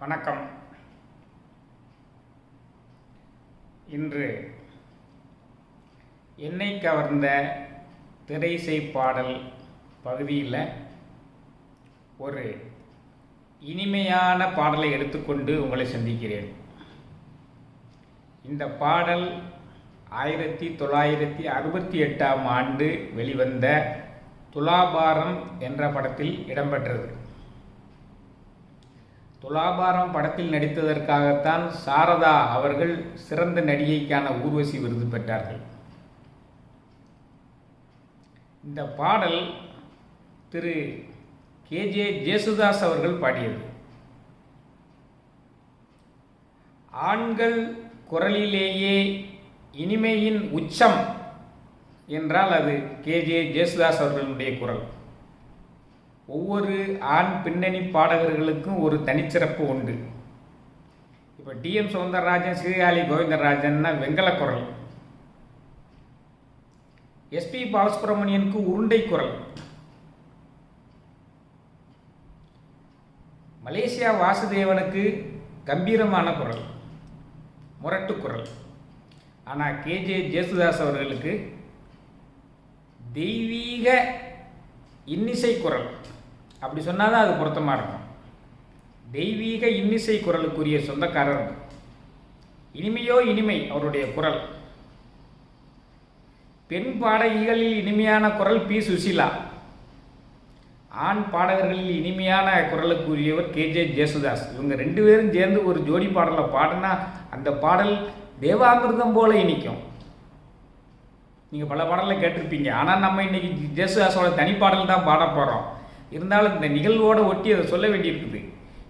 வணக்கம். இன்று என்னை கவர்ந்த திரைசை பாடல் பகுதியில் ஒரு இனிமையான பாடலை எடுத்துக்கொண்டு உங்களை சந்திக்கிறேன். இந்த பாடல் ஆயிரத்தி தொள்ளாயிரத்தி அறுபத்தி எட்டாம் ஆண்டு வெளிவந்த துலாபாரம் என்ற படத்தில் இடம்பெற்றது. துலாபாரம் படத்தில் நடித்ததற்காகத்தான் சாரதா அவர்கள் சிறந்த நடிகைக்கான ஊர்வசி விருது பெற்றார்கள். இந்த பாடல் திரு கேஜே ஜேசுதாஸ் அவர்கள் பாடியது. ஆண்கள் குரலிலேயே இனிமையின் உச்சம் என்றால் அது கேஜே ஜேசுதாஸ் அவர்களுடைய குரல். ஒவ்வொரு ஆண் பின்னணி பாடகர்களுக்கும் ஒரு தனிச்சிறப்பு உண்டு. இப்போ டிஎம் சௌந்தரராஜன் ஸ்ரீகாளி கோவிந்தராஜன்னா வெங்கல குரல். எஸ்பி பாலசுப்ரமணியனுக்கு உருண்டை குரல். மலேசியா வாசுதேவனுக்கு கம்பீரமான குரல். முரட்டு குரல். ஆனால் கேஜே ஜேசுதாஸ் அவர்களுக்கு தெய்வீக இன்னிசை குரல். அப்படி சொன்னால் தான் அது பொருத்தமாக இருக்கும். தெய்வீக இன்னிசை குரலுக்குரிய சொந்தக்காரர் இனிமையோ இனிமை அவருடைய குரல். பெண் பாடகிகளில் இனிமையான குரல் பி. சுசிலா. ஆண் பாடகர்களில் இனிமையான குரலுக்குரியவர் கேஜே ஜேசுதாஸ். இவங்க ரெண்டு பேரும் சேர்ந்து ஒரு ஜோடி பாடலை பாடினா அந்த பாடல் தேவாமிர்தம் போல இனிக்கும். நீங்கள் பல பாடலை கேட்டிருப்பீங்க. ஆனால் நம்ம இன்னைக்கு ஜேசுதாஸோட தனிப்பாடல் தான் பாட போகிறோம் இருந்தாலும் இந்த நிகழ்வோட ஒட்டி அதை சொல்ல வேண்டியிருக்குது.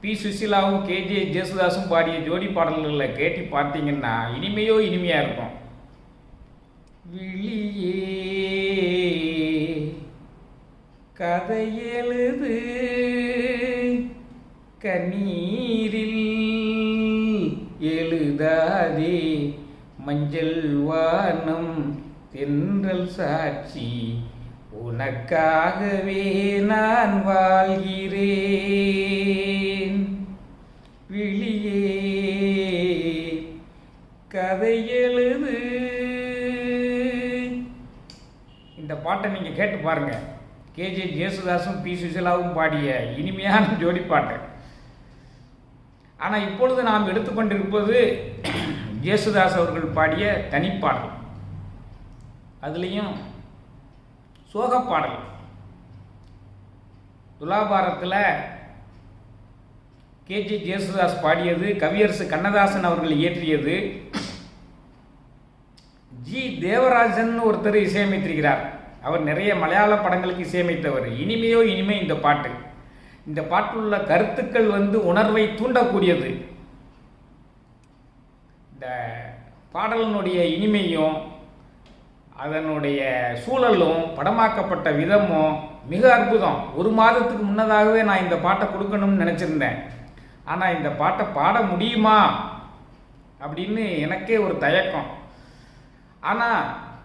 பி சுசிலாவும் கேஜே ஜேசுதாஸும் பாடிய ஜோடி பாடல்களை கேட்டு பார்த்தீங்கன்னா இனிமையோ இனிமையாக இருக்கும். விழியே கதை எழுது கண்ணீரில் எழுதாதே மஞ்சள் வானம் தென்றல் சாட்சி உனக்காகவே நான் வாழ்கிறேன். விழியே கதை எழுது. இந்த பாட்டை நீங்கள் கேட்டு பாருங்க. K J ஜேசுதாஸும் B. சுசிலாவும் பாடிய இனிமையான ஜோடி பாட்டு. ஆனால் இப்பொழுது நாம் எடுத்துக்கொண்டிருப்பது ஜேசுதாஸ் அவர்கள் பாடிய தனிப்பாடல். அதுலேயும் சோகப்பாடல். துலாபாரத்தில் கேஜி ஜேசுதாஸ் பாடியது கவியரசு கண்ணதாசன் அவர்கள் இயற்றியது. ஜி. தேவராஜன் ஒருத்தர் இசையமைத்திருக்கிறார். அவர் நிறைய மலையாள படங்களுக்கு இசையமைத்தவர். இனிமையோ இனிமை இந்த பாட்டு. இந்த பாட்டுள்ள கருத்துக்கள் வந்து உணர்வை தூண்டக்கூடியது. இந்த பாடலினுடைய இனிமையும் அதனுடைய சூழலும் படமாக்கப்பட்ட விதமும் மிக அற்புதம். ஒரு மாதத்துக்கு முன்னதாகவே நான் இந்த பாட்டை கொடுக்கணும்னு நினச்சிருந்தேன். ஆனால் இந்த பாட்டை பாட முடியுமா? அப்படின்னு எனக்கே ஒரு தயக்கம். ஆனால்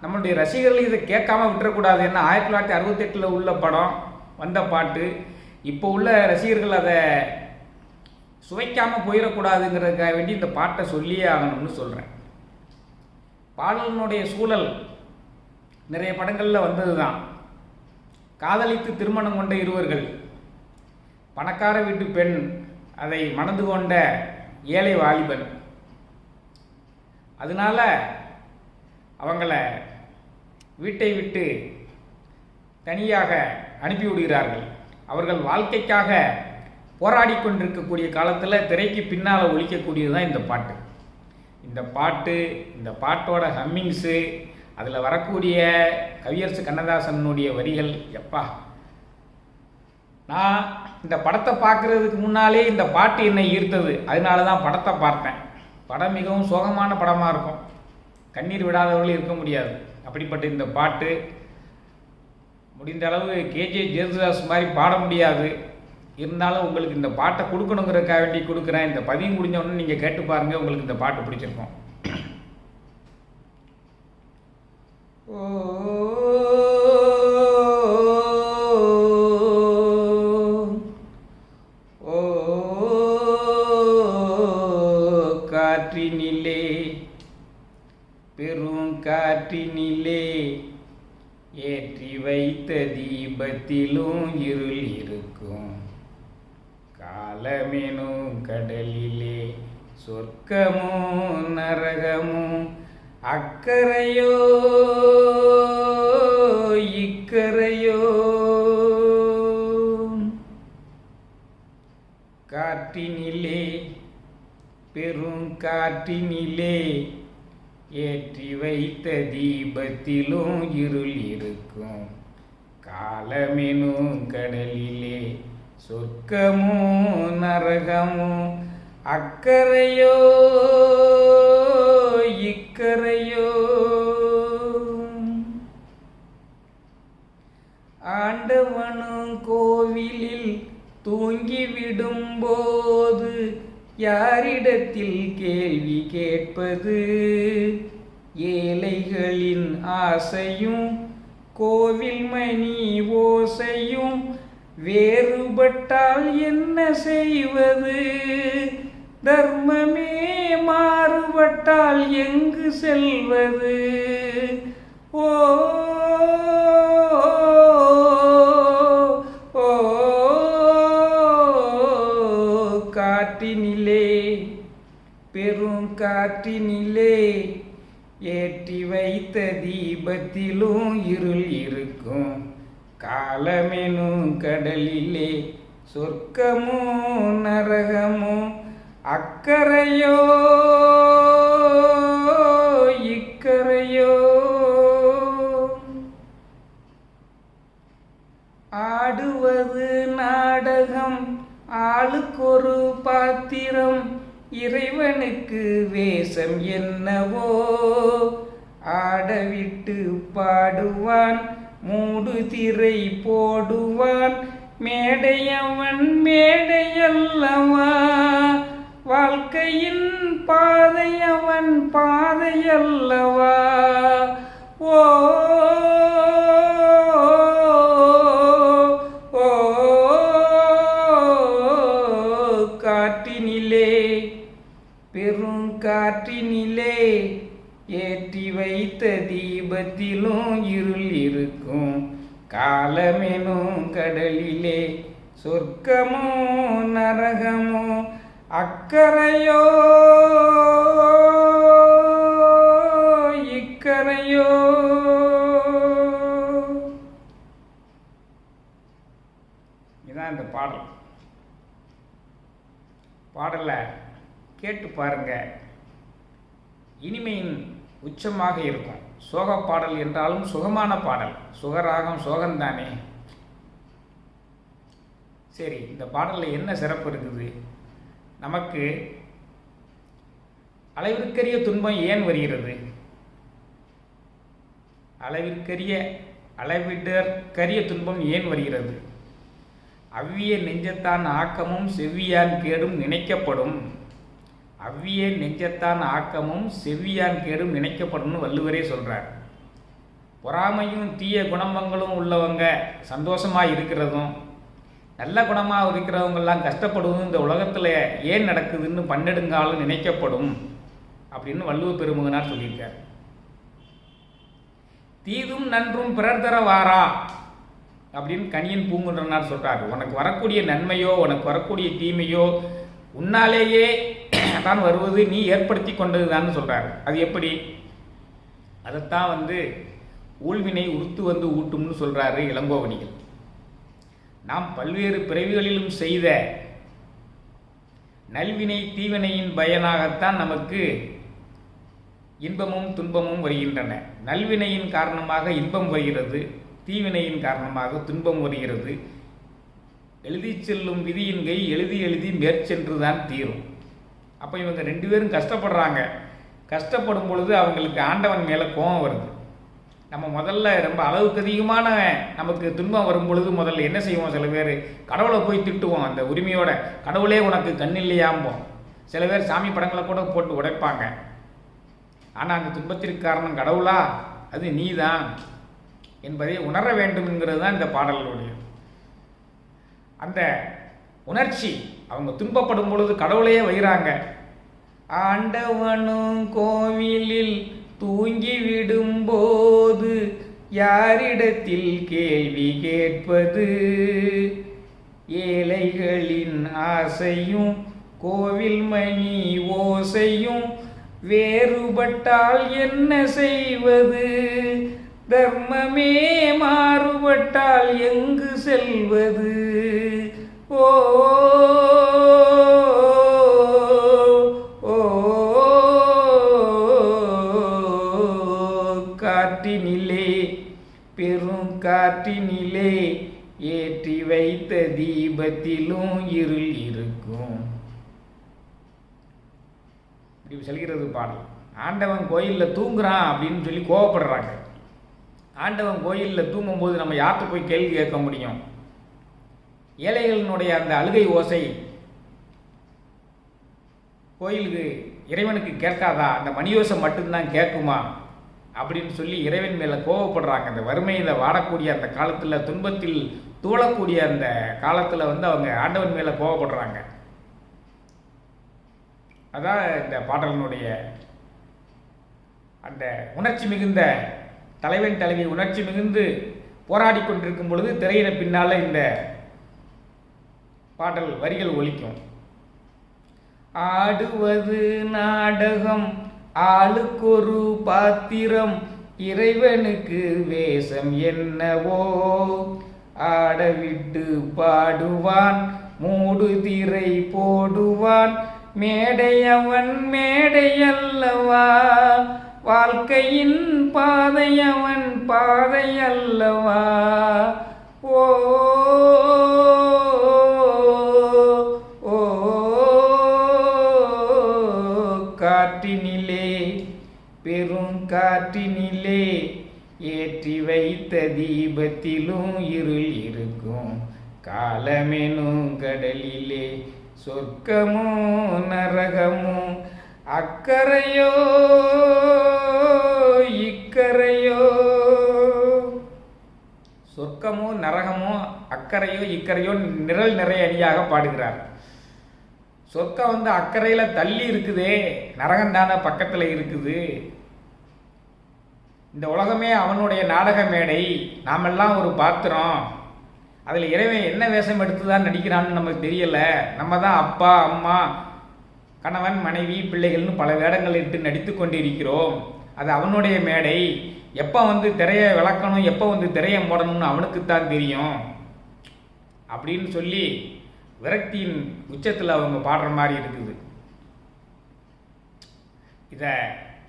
நம்மளுடைய ரசிகர்கள் இதை கேட்காம விட்டுறக்கூடாது. ஏன்னா ஆயிரத்தி தொள்ளாயிரத்தி அறுபத்தெட்டில் உள்ள படம் வந்த பாட்டு. இப்போ உள்ள ரசிகர்கள் அதை சுவைக்காமல் போயிடக்கூடாதுங்கிறதுக்காக வேண்டி இந்த பாட்டை சொல்லியே ஆகணும்னு சொல்கிறேன் பாடலினுடைய சூழல் நிறைய படங்களில் வந்தது தான் காதலித்து திருமணம் கொண்ட இருவர்கள் பணக்கார வீட்டு பெண் அதை மணந்து கொண்ட ஏழை வாலிபன். அதனால அவங்கள வீட்டை விட்டு தனியாக அனுப்பிவிடுகிறார்கள் அவர்கள் வாழ்க்கைக்காக போராடி கொண்டிருக்கக்கூடிய காலத்தில் திரைக்கு பின்னால் ஒழிக்கக்கூடியது தான் இந்த பாட்டு. இந்த பாட்டு இந்த பாட்டோட ஹம்மிங்ஸு அதில் வரக்கூடிய கவியரசு கண்ணதாசனுடைய வரிகள் எப்பா. நான் இந்த படத்தை பார்க்குறதுக்கு முன்னாலே இந்த பாட்டு என்னை ஈர்த்தது. அதனால தான் படத்தை பார்த்தேன். படம் மிகவும் சோகமான படமாக இருக்கும். கண்ணீர் விடாதவர்கள் இருக்க முடியாது. அப்படிப்பட்ட இந்த பாட்டு முடிந்த அளவு கேஜே ஜேசுதாஸ் மாதிரி பாட முடியாது. இருந்தாலும் உங்களுக்கு இந்த பாட்டை கொடுக்கணுங்கிறதுக்காக வேண்டி கொடுக்குறேன். இந்த பதிவு முடிஞ்ச உடனே நீங்கள் கேட்டு பாருங்கள் உங்களுக்கு இந்த பாட்டு பிடிச்சிருக்கும் ஓ ஓ காற்றினிலே பெரும் காற்றினிலே ஏற்றி வைத்த தீபத்திலும் இருள் இருக்கும். காலமெனும் கடலிலே சொர்க்கமும் நரகமும் அக்கறையோ காற்றினிலே பெருங்காற்றினிலே ஏற்றி வைத்த தீபத்திலும் இருள் இருக்கும். காலமெனும் கடலிலே சொர்க்கமும் நரகமும் அக்கறையோ இக்கரையோ ஆண்டவனும் கோவிலில் தூங்கிவிடும்போ யாரிடத்தில் கேள்வி கேட்பது? ஏழைகளின் ஆசையும் கோவில் மணி ஓசையும் வேறுபட்டால் என்ன செய்வது? தர்மமே மாறுபட்டால் எங்கு செல்வது? ஓ காற்றினிலே ஏற்றி வைத்த தீபத்திலும் இருள் இருக்கும். காலமெனும் கடலிலே சொர்க்கமும் நரகமும் அக்கறையோ இக்கரையோ ஆடுவது நாடகம் ஆளுக்கொரு பாத்திரம் இறைவனுக்கு வேஷம் என்னவோ? ஆடவிட்டு பாடுவான் மூடு திரை போடுவான் மேடையவன் மேடையல்லவா? வாழ்க்கையின் பாதையவன் பாதையல்லவா? ஓ ஓ சொர்க்கமோ நரகமோ அக்கறையோ இக்கரையோ. இதான் இந்த பாடல். பாடலை கேட்டு பாருங்க. இனிமையின் உச்சமாக இருக்கும். சோக பாடல் என்றாலும் சுகமான பாடல். சுகராகம் சோகம்தானே? சரி இந்த பாடலில் என்ன சிறப்பு இருக்குது? நமக்கு அளவிற்கரிய துன்பம் ஏன் வருகிறது? அளவிற்கரிய அளவிடற்கரிய துன்பம் ஏன் வருகிறது? அவ்விய நெஞ்சத்தான் ஆக்கமும் செவ்வியான் கேடும் நினைக்கப்படும். அவ்விய நெஞ்சத்தான் ஆக்கமும் செவ்வியான் கேடும் நினைக்கப்படும்னு வள்ளுவரே சொல்கிறார் பொறாமையும் தீய குணமங்களும் உள்ளவங்க சந்தோஷமாக இருக்கிறதும் நல்ல குணமாக இருக்கிறவங்கெல்லாம் கஷ்டப்படுவதும் இந்த உலகத்தில் ஏன் நடக்குதுன்னு பன்னெடுங்காலம் நினைக்கப்படும் அப்படின்னு வள்ளுவ பெருமகனார் சொல்லியிருக்கார். தீதும் நன்றும் பிறர் தர வாரா அப்படின்னு கனியன் பூங்குன்றனார் சொல்கிறார் உனக்கு வரக்கூடிய நன்மையோ உனக்கு வரக்கூடிய தீமையோ உன்னாலேயே தான் வருவது நீ ஏற்படுத்தி கொண்டது சொல்றாரு. அது எப்படி? அதைத்தான் வந்து ஊழ்வினை உறுத்து வந்து ஊட்டும்னு சொல்கிறாரு இளங்கோவணிகள். நாம் பல்வேறு பிறவிகளிலும் செய்த நல்வினை தீவினையின் பயனாகத்தான் நமக்கு இன்பமும் துன்பமும் வருகின்றன. நல்வினையின் காரணமாக இன்பம் வருகிறது தீவினையின் காரணமாக துன்பம் வருகிறது. எழுதி செல்லும் விதியின் கை எழுதி எழுதி மேற்சென்று தான் தீரும். அப்போ இவங்க ரெண்டு பேரும் கஷ்டப்படுறாங்க. கஷ்டப்படும் பொழுது அவங்களுக்கு ஆண்டவன் மேலே கோபம் வருது. நம்ம முதல்ல ரொம்ப அளவுக்கு அதிகமான நமக்கு துன்பம் வரும் பொழுது முதல்ல என்ன செய்வோம்? சில பேர் கடவுளை போய் திட்டுவோம் அந்த உரிமையோட. கடவுளே உனக்கு கண் இல்லையாம்போம். சில பேர் சாமி படங்களை கூட போட்டு உடைப்பாங்க. ஆனால் அந்த துன்பத்திற்கு காரணம் கடவுளா? அது நீதான் என்பதை உணர வேண்டும் என்கிறது தான் இந்த பாடல்களுடைய அந்த உணர்ச்சி அவங்க துன்பப்படும் பொழுது கடவுளையே வைகிறாங்க ஆண்டவனும் கோவிலில் தூங்கிவிடும்போது யாரிடத்தில் கேள்வி கேட்பது? ஏழைகளின் ஆசையும் கோவில் மணி ஓசையும் வேறுபட்டால் என்ன செய்வது? தர்மமே மாறுபட்டால் எங்கு செல்வது? ஓ காற்றினிலே பெரும் காற்றினிலே ஏற்றி வைத்த தீபத்திலும் இருள் இருக்கும். இப்படி சொல்கிறது பாடல். ஆண்டவன் கோயிலில் தூங்குறான் அப்படின்னு சொல்லி கோவப்படுறாங்க. ஆண்டவன் கோயிலில் தூங்கும்போது நம்ம யார்கிட்ட போய் கேள்வி கேட்க முடியும்? ஏழைகளினுடைய அந்த அழுகை ஓசை கோயிலுக்கு இறைவனுக்கு கேட்காதா? அந்த மணியோசை மட்டும்தான் கேட்குமா? அப்படின்னு சொல்லி இறைவன் மேலே கோவப்படுறாங்க. அந்த வறுமையில் வாடக்கூடிய அந்த காலத்தில் துன்பத்தில் தூளக்கூடிய அந்த காலத்தில் வந்து அவங்க ஆண்டவன் மேலே கோவப்படுறாங்க. அதான் இந்த பாடலினுடைய அந்த உணர்ச்சி மிகுந்த தலைவன் தலைவி உணர்ச்சி மிகுந்து போராடி கொண்டிருக்கும் பொழுது திரையின பின்னால் இந்த பாடல் வரிகள் ஒழிக்கும் ஆடுவது நாடகம் ஆளுக்கொரு பாத்திரம் இறைவனுக்கு வேஷம் என்னவோ? ஆடவிட்டு பாடுவான் மூடு திரை போடுவான் மேடையவன் மேடையல்லவா? வாழ்க்கையின் பாதையவன் பாதையல்லவா? ஓ காற்றினிலே ஏற்றி வைத்த தீபத்திலும் இருள் இருக்கும். காலமெனும் கடலிலே சொர்க்கமோ நரகமோ அக்கறையோ இக்கரையோ சொர்க்கமோ நரகமோ அக்கறையோ இக்கரையோ நிரல் நிறைய அணியாக பாடுகிறார். சொர்க்கம் வந்து அக்கறையில் தள்ளி இருக்குதே நரகம் தானே பக்கத்தில் இருக்குது. இந்த உலகமே அவனுடைய நாடக மேடை. நாமெல்லாம் ஒரு பாத்திரம். அதில் இறைவன் என்ன வேஷம் எடுத்து தான் நடிக்கிறான்னு நமக்கு தெரியலை. நம்ம தான் அப்பா அம்மா கணவன் மனைவி பிள்ளைகள்னு பல வேடங்கள் இட்டு நடித்து கொண்டிருக்கிறோம். அது அவனுடைய மேடை. எப்போ வந்து திரையை விளக்கணும் எப்போ வந்து திரையை மூடணும்னு அவனுக்குத்தான் தெரியும். அப்படின்னு சொல்லி விரக்தியின் உச்சத்தில் அவங்க பாடுற மாதிரி இருக்குது. இதை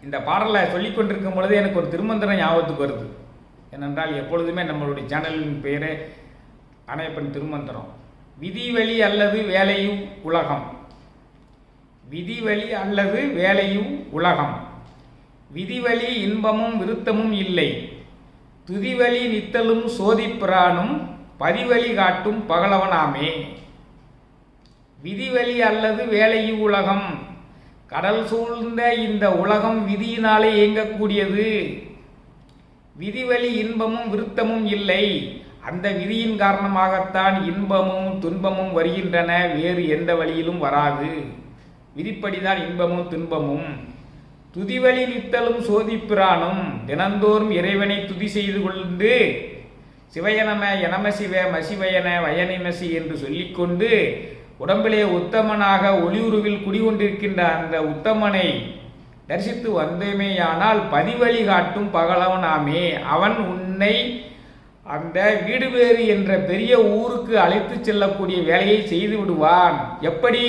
இந்த பாடலை சொல்லி கொண்டிருக்கும் பொழுது எனக்கு ஒரு திருமந்திரம் ஞாபகத்துக்கு வருது. ஏனென்றால் எப்பொழுதுமே நம்மளுடைய சேனலின் பெயரே அணையப்பன் திருமந்திரம். விதிவெளி அல்லது வேலையும் உலகம். விதிவெளி அல்லது வேலையும் உலகம். விதிவழி இன்பமும் விருத்தமும் இல்லை. துதிவழி நித்தலும் சோதிப்பிரானும் பதிவழி காட்டும் பகலவனாமே. விதிவழி அல்லது வேலையும் உலகம். கடல் சூழ்ந்த இந்த உலகம் விதியினாலே இயங்கக்கூடியது. விதிவழி இன்பமும் விருத்தமும் இல்லை. அந்த விதியின் காரணமாகத்தான் இன்பமும் துன்பமும் வருகின்றன. வேறு எந்த வழியிலும் வராது. விதிப்படிதான் இன்பமும் துன்பமும். துதிவழி நித்தலும் சோதிப்பிரானும் தினந்தோறும் இறைவனை துதி செய்து கொண்டு சிவயனம எனமசிவ மசிவயன வயனிமசி என்று சொல்லிக்கொண்டு உடம்பிலே உத்தமனாக ஒளியுருவில் குடிகொண்டிருக்கின்ற அந்த உத்தமனை தரிசித்து வந்தேமேயானால் பதிவழி காட்டும் பகலவனாமே. அவன் உன்னை அந்த வீடுவேறு என்ற பெரிய ஊருக்கு அழைத்து செல்லக்கூடிய வேலையை செய்து விடுவான். எப்படி?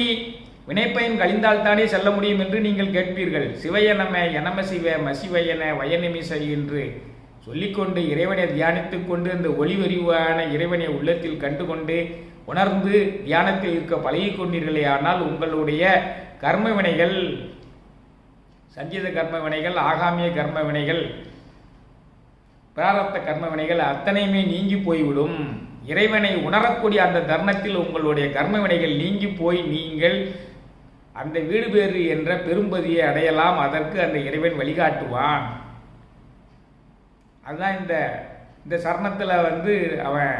வினைப்பயன் கழிந்தால்தானே செல்ல முடியும் என்று நீங்கள் கேட்பீர்கள். சிவயனம எனம சிவ மசிவயன வயநிமிச என்று சொல்லிக்கொண்டு இறைவனை தியானித்துக் கொண்டு அந்த ஒளிவறிவான இறைவனை உள்ளத்தில் கண்டுகொண்டு உணர்ந்து தியானத்தில் இருக்க பழகி கொண்டீர்களே ஆனால் உங்களுடைய கர்ம வினைகள் சஞ்சீத கர்ம வினைகள் ஆகாமிய கர்ம வினைகள் பிராரத்த கர்ம வினைகள் அத்தனையுமே நீங்கி போய்விடும். இறைவனை உணரக்கூடிய அந்த தருணத்தில் உங்களுடைய கர்ம வினைகள் நீங்கி போய் நீங்கள் அந்த வீடு பேறு என்ற பெரும்பதியை அடையலாம். அதற்கு அந்த இறைவன் வழிகாட்டுவான். அதுதான் இந்த இந்த சரணத்தில் வந்து அவன்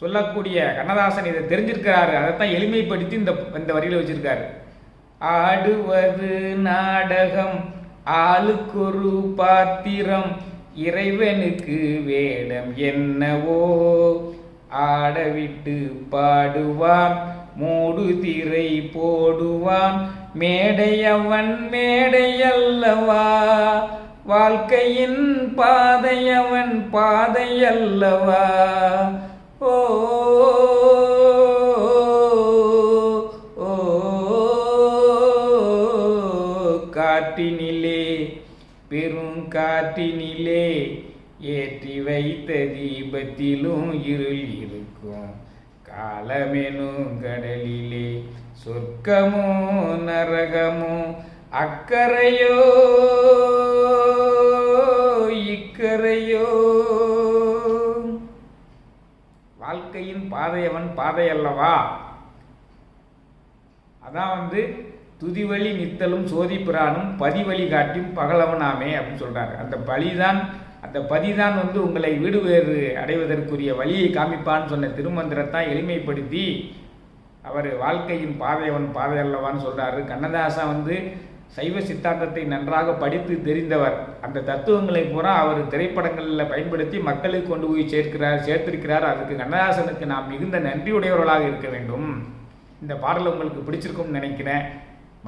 சொல்லக்கூடிய கண்ணதாசன் இதை தெரிஞ்சிருக்கிறாரு. அதைத்தான் எளிமைப்படுத்தி இந்த இந்த வரியில் வச்சிருக்காரு. ஆடுவது நாடகம் ஆளுக்கொரு பாத்திரம் இறைவனுக்கு வேடம் என்னவோ? ஆடவிட்டு பாடுவான் மூடு திரை போடுவான் மேடையவன் மேடையல்லவா? வாழ்க்கையின் பாதையவன் பாதையல்லவா? ஓ காட்டினிலே பெரும் காட்டினிலே ஏற்றி வைத்த தீபத்திலும் இருள் இருக்கும். காலமெனும் கடலிலே சொர்க்கமோ நரகமோ அக்கறையோ இக்கரையோ வாழ்க்கையின் பாதையவன் பாதை அல்லவா அதான் வந்து துதிவழி நித்தலும் சோதிப்பிரானும் பதி வழிகாட்டியும் பகலவனாமே அப்படின்னு சொல்கிறாரு அந்த பலிதான் அந்த பதிதான் வந்து உங்களை வீடு வேறு அடைவதற்குரிய வழியை காமிப்பான்னு சொன்ன திருமந்திரத்தான் எளிமைப்படுத்தி அவர் வாழ்க்கையின் பாதையவன் பாதை அல்லவான்னு சொல்றாரு. கண்ணதாசா வந்து சைவ சித்தாந்தத்தை நன்றாக படித்து தெரிந்தவர். அந்த தத்துவங்களை பூரா அவர் திரைப்படங்களில் பயன்படுத்தி மக்களுக்கு கொண்டு போய் சேர்க்கிறார் சேர்த்திருக்கிறார். அதுக்கு கண்ணதாசனுக்கு நாம் மிகுந்த நன்றியுடையவர்களாக இருக்க வேண்டும். இந்த பாடல் உங்களுக்கு பிடிச்சிருக்கும்னு நினைக்கிறேன்.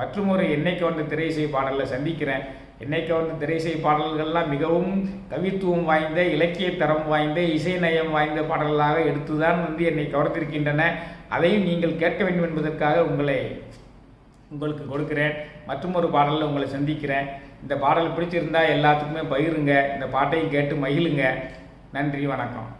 மற்றும் ஒரு என்னைக்கு வந்த திரைசை பாடலில் சந்திக்கிறேன். என்னைக்கு வந்த திரைசை பாடல்கள்லாம் மிகவும் கவித்துவம் வாய்ந்த இலக்கிய தரம் வாய்ந்த இசை நயம் வாய்ந்த பாடல்களாக எடுத்துதான் வந்து என்னை கவர்ந்திருக்கின்றன. அதையும் நீங்கள் கேட்க வேண்டும் என்பதற்காக உங்களை உங்களுக்கு கொடுக்கிறேன். மற்றும் ஒரு பாடலில் உங்களை சந்திக்கிறேன். இந்த பாடல் பிடிச்சிருந்தா எல்லாத்துக்குமே பகிருங்க. இந்த பாட்டையும் கேட்டு மகிழுங்க. நன்றி வணக்கம்.